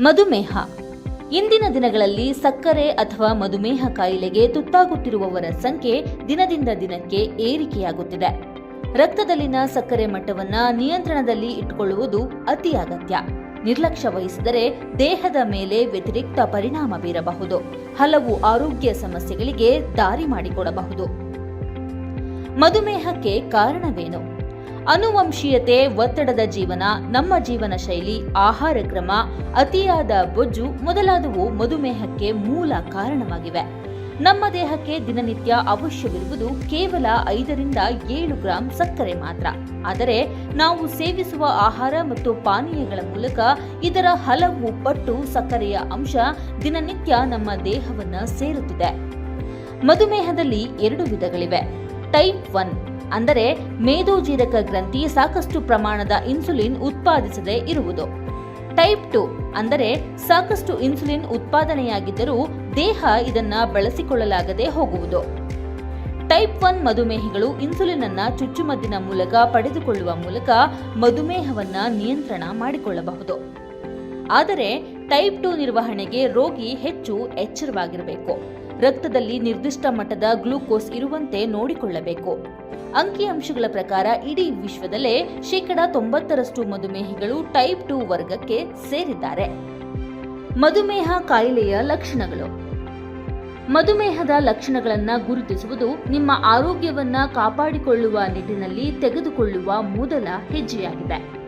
ಮಧುಮೇಹ. ಇಂದಿನ ದಿನಗಳಲ್ಲಿ ಸಕ್ಕರೆ ಅಥವಾ ಮಧುಮೇಹ ಕಾಯಿಲೆಗೆ ತುತ್ತಾಗುತ್ತಿರುವವರ ಸಂಖ್ಯೆ ದಿನದಿಂದ ದಿನಕ್ಕೆ ಏರಿಕೆಯಾಗುತ್ತಿದೆ. ರಕ್ತದಲ್ಲಿನ ಸಕ್ಕರೆ ಮಟ್ಟವನ್ನ ನಿಯಂತ್ರಣದಲ್ಲಿ ಇಟ್ಟುಕೊಳ್ಳುವುದು ಅತಿ ಅಗತ್ಯ. ನಿರ್ಲಕ್ಷ್ಯ ವಹಿಸಿದರೆ ದೇಹದ ಮೇಲೆ ವ್ಯತಿರಿಕ್ತ ಪರಿಣಾಮ ಬೀರಬಹುದು. ಹಲವು ಆರೋಗ್ಯ ಸಮಸ್ಯೆಗಳಿಗೆ ದಾರಿ ಮಾಡಿಕೊಡಬಹುದು. ಮಧುಮೇಹಕ್ಕೆ ಕಾರಣವೇನು? ಅನುವಂಶೀಯತೆ, ಒತ್ತಡದ ಜೀವನ, ನಮ್ಮ ಜೀವನ ಶೈಲಿ, ಆಹಾರ ಕ್ರಮ, ಅತಿಯಾದ ಬೊಜ್ಜು ಮೊದಲಾದವು ಮಧುಮೇಹಕ್ಕೆ ಮೂಲ ಕಾರಣವಾಗಿವೆ. ನಮ್ಮ ದೇಹಕ್ಕೆ ದಿನನಿತ್ಯ ಅವಶ್ಯವಿರುವುದು ಕೇವಲ ಐದರಿಂದ ಏಳು ಗ್ರಾಂ ಸಕ್ಕರೆ ಮಾತ್ರ. ಆದರೆ ನಾವು ಸೇವಿಸುವ ಆಹಾರ ಮತ್ತು ಪಾನೀಯಗಳ ಮೂಲಕ ಇದರ ಹಲವು ಪಟ್ಟು ಸಕ್ಕರೆಯ ಅಂಶ ದಿನನಿತ್ಯ ನಮ್ಮ ದೇಹವನ್ನು ಸೇರುತ್ತಿದೆ. ಮಧುಮೇಹದಲ್ಲಿ ಎರಡು ವಿಧಗಳಿವೆ. ಟೈಪ್ ಒನ್ ಅಂದರೆ ಮೇದೋಜೀರಕ ಗ್ರಂಥಿ ಸಾಕಷ್ಟು ಪ್ರಮಾಣದ ಇನ್ಸುಲಿನ್ ಉತ್ಪಾದಿಸದೇ ಇರುವುದು. ಟೈಪ್ ಟು ಅಂದರೆ ಸಾಕಷ್ಟು ಇನ್ಸುಲಿನ್ ಉತ್ಪಾದನೆಯಾಗಿದ್ದರೂ ದೇಹ ಇದನ್ನ ಬಳಸಿಕೊಳ್ಳಲಾಗದೆ ಹೋಗುವುದು. ಟೈಪ್ ಒನ್ ಮಧುಮೇಹಿಗಳು ಇನ್ಸುಲಿನ್ ಅನ್ನ ಚುಚ್ಚುಮದ್ದಿನ ಮೂಲಕ ಪಡೆದುಕೊಳ್ಳುವ ಮೂಲಕ ಮಧುಮೇಹವನ್ನ ನಿಯಂತ್ರಣ ಮಾಡಿಕೊಳ್ಳಬಹುದು. ಆದರೆ ಟೈಪ್ ಟು ನಿರ್ವಹಣೆಗೆ ರೋಗಿ ಹೆಚ್ಚು ಎಚ್ಚರವಾಗಿರಬೇಕು. ರಕ್ತದಲ್ಲಿ ನಿರ್ದಿಷ್ಟ ಮಟ್ಟದ ಗ್ಲೂಕೋಸ್ ಇರುವಂತೆ ನೋಡಿಕೊಳ್ಳಬೇಕು. ಅಂಕಿಅಂಶಗಳ ಪ್ರಕಾರ ಇಡೀ ವಿಶ್ವದಲ್ಲೇ ಶೇಕಡಾ ತೊಂಬತ್ತರಷ್ಟು ಮಧುಮೇಹಿಗಳು ಟೈಪ್ ಟು ವರ್ಗಕ್ಕೆ ಸೇರಿದ್ದಾರೆ. ಮಧುಮೇಹ ಕಾಯಿಲೆಯ ಲಕ್ಷಣಗಳು. ಮಧುಮೇಹದ ಲಕ್ಷಣಗಳನ್ನು ಗುರುತಿಸುವುದು ನಿಮ್ಮ ಆರೋಗ್ಯವನ್ನ ಕಾಪಾಡಿಕೊಳ್ಳುವ ನಿಟ್ಟಿನಲ್ಲಿ ತೆಗೆದುಕೊಳ್ಳುವ ಮೊದಲ ಹೆಜ್ಜೆಯಾಗಿದೆ.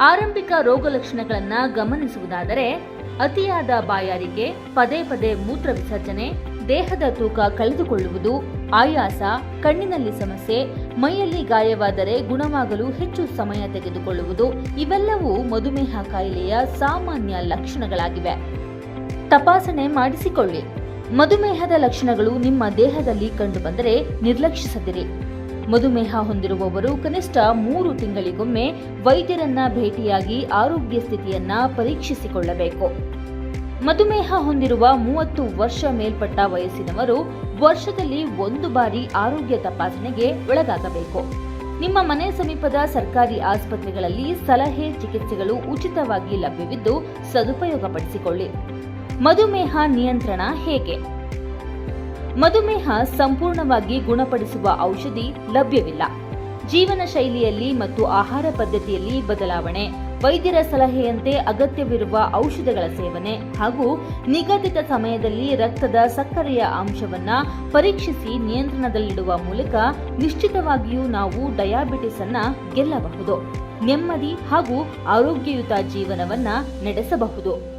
ಆರಂಭಿಕ ರೋಗ ಲಕ್ಷಣಗಳನ್ನು ಗಮನಿಸುವುದಾದರೆ, ಅತಿಯಾದ ಬಾಯಾರಿಕೆ, ಪದೇ ಪದೇ ಮೂತ್ರ ವಿಸರ್ಜನೆ ದೇಹದ ತೂಕ ಕಳೆದುಕೊಳ್ಳುವುದು, ಆಯಾಸ, ಕಣ್ಣಿನಲ್ಲಿ ಸಮಸ್ಯೆ, ಮೈಯಲ್ಲಿ ಗಾಯವಾದರೆ ಗುಣವಾಗಲು ಹೆಚ್ಚು ಸಮಯ ತೆಗೆದುಕೊಳ್ಳುವುದು, ಇವೆಲ್ಲವೂ ಮಧುಮೇಹ ಕಾಯಿಲೆಯ ಸಾಮಾನ್ಯ ಲಕ್ಷಣಗಳಾಗಿವೆ. ತಪಾಸಣೆ ಮಾಡಿಸಿಕೊಳ್ಳಿ. ಮಧುಮೇಹದ ಲಕ್ಷಣಗಳು ನಿಮ್ಮ ದೇಹದಲ್ಲಿ ಕಂಡುಬಂದರೆ ನಿರ್ಲಕ್ಷಿಸದಿರಿ. ಮಧುಮೇಹ ಹೊಂದಿರುವವರು ಕನಿಷ್ಠ ಮೂರು ತಿಂಗಳಿಗೊಮ್ಮೆ ವೈದ್ಯರನ್ನ ಭೇಟಿಯಾಗಿ ಆರೋಗ್ಯ ಸ್ಥಿತಿಯನ್ನ ಪರೀಕ್ಷಿಸಿಕೊಳ್ಳಬೇಕು. ಮಧುಮೇಹ ಹೊಂದಿರುವ ಮೂವತ್ತು ವರ್ಷ ಮೇಲ್ಪಟ್ಟ ವಯಸ್ಸಿನವರು ವರ್ಷದಲ್ಲಿ ಒಂದು ಬಾರಿ ಆರೋಗ್ಯ ತಪಾಸಣೆಗೆ ಒಳಗಾಗಬೇಕು. ನಿಮ್ಮ ಮನೆ ಸಮೀಪದ ಸರ್ಕಾರಿ ಆಸ್ಪತ್ರೆಗಳಲ್ಲಿ ಸಲಹೆ, ಚಿಕಿತ್ಸೆಗಳು ಉಚಿತವಾಗಿ ಲಭ್ಯವಿದ್ದು ಸದುಪಯೋಗಪಡಿಸಿಕೊಳ್ಳಿ. ಮಧುಮೇಹ ನಿಯಂತ್ರಣ ಹೇಗೆ? ಮಧುಮೇಹ ಸಂಪೂರ್ಣವಾಗಿ ಗುಣಪಡಿಸುವ ಔಷಧಿ ಲಭ್ಯವಿಲ್ಲ. ಜೀವನ ಶೈಲಿಯಲ್ಲಿ ಮತ್ತು ಆಹಾರ ಪದ್ಧತಿಯಲ್ಲಿ ಬದಲಾವಣೆ, ವೈದ್ಯರ ಸಲಹೆಯಂತೆ ಅಗತ್ಯವಿರುವ ಔಷಧಗಳ ಸೇವನೆ ಹಾಗೂ ನಿಗದಿತ ಸಮಯದಲ್ಲಿ ರಕ್ತದ ಸಕ್ಕರೆಯ ಅಂಶವನ್ನ ಪರೀಕ್ಷಿಸಿ ನಿಯಂತ್ರಣದಲ್ಲಿಡುವ ಮೂಲಕ ನಿಶ್ಚಿತವಾಗಿಯೂ ನಾವು ಡಯಾಬಿಟಿಸ್ ಅನ್ನ ಗೆಲ್ಲಬಹುದು, ನೆಮ್ಮದಿ ಹಾಗೂ ಆರೋಗ್ಯಯುತ ಜೀವನವನ್ನ ನಡೆಸಬಹುದು.